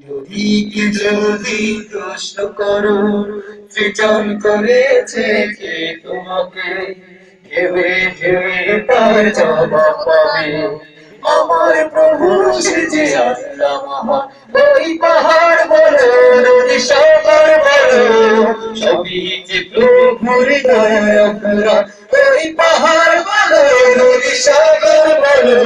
নদীকে যদি প্রশ্ন করো সৃজন করেছে কে তোমাকে ভেবে ভেবে তার জবাব পাবে আমার প্রভু সে ওই পাহাড় বলো নদী সাগর বলো সবই যে প্রভুর দয়া ওই পাহাড় বলো নদী সাগর বলো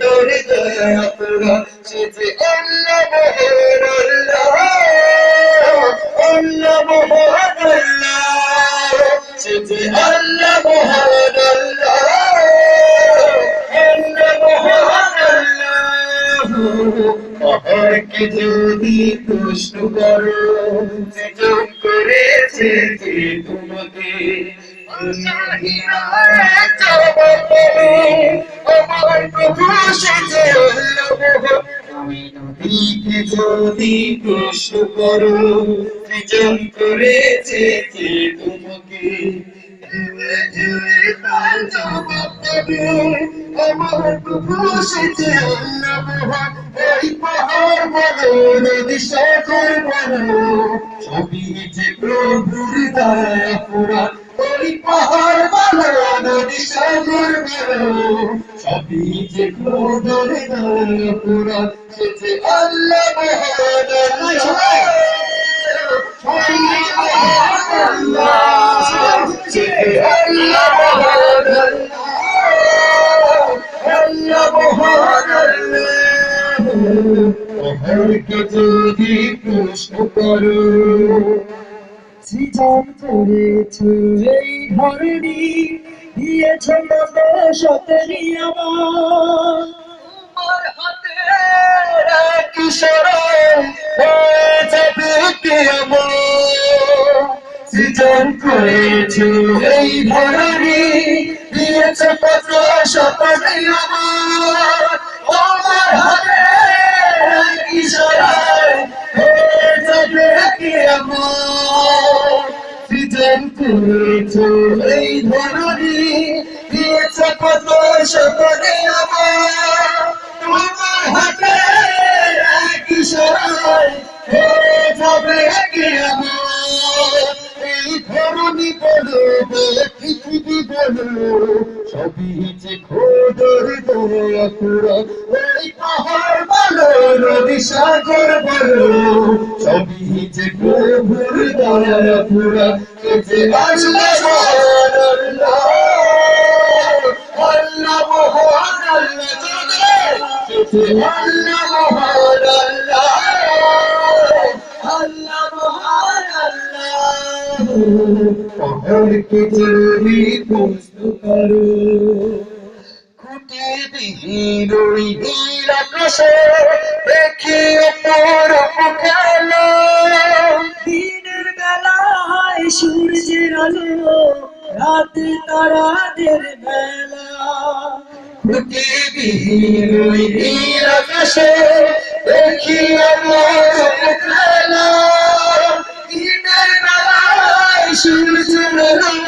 খোদার দয়া পুরা সে যে আল্লাহ মহান আল্লাহ আল্লাহ সে যে আল্লাহ মহান আল্লাহ। যদি প্রশ্ন করো সৃজন করেছে যে তোমাকে আমার নদীকে যদি প্রশ্ন করো, সৃজন করেছে যে তোমাকে? আমার প্রভু সে যে আল্লাহ মহান ওই পাহাড় বলো, নদী সাগর যে প্রভুর দয়া পুরা পাহাড় বলো, নদী সাগর বলো। সবই যে দয়া পুরা সে যে আল্লাহ মহান যদি এই ধরনী দিয়েছ মত সতরি আমার। হাতে কিশোরে হয়ে যাবে সৃজন করেছে এই ধরনী দিয়েছ কত সপনে আমার। তোমার হাতে কিশোরে হয়ে যাবে কেমন সৃজন করেছে এই কত সপনে আমার হাতে কিশোর হয়ে যাবে এই ধরনী বলো পৃথিবী বলো সবই যে খোদর দয়া পুরা ওই পাহাড় বলো, নদী সাগর বলো, সবই যে প্রভুর দয়া পুরা, সে যে আল্লাহ আল্লাহ পাহাড়কে যদি প্রশ্ন করো খুঁটি বিহীন ওই নীল আকাশে দেখি অপরূপ খেলা দিনের বেলায় সূর্যের আলো, রাতে তারাদের বেলা বিহীন ওই নীল আকাশে দেখি অপরূপ খেলা দিনের বেলায় সূর্যের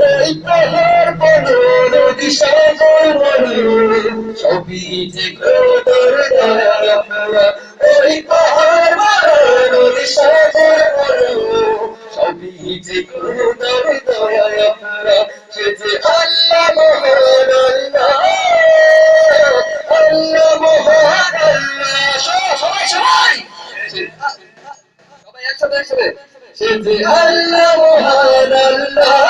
এই পাহাড় বলো নদী সাগর বলো সবই যে বলো নদী সাগর বলো সবই যে খোদার দয়া সে যে আল্লাহ মহান আল্লাহ আল্লাহ মহান আল্লাহ, সবাই সবাই সবাই একসাথে একসাথে সে যে আল্লাহ মহান আল্লাহ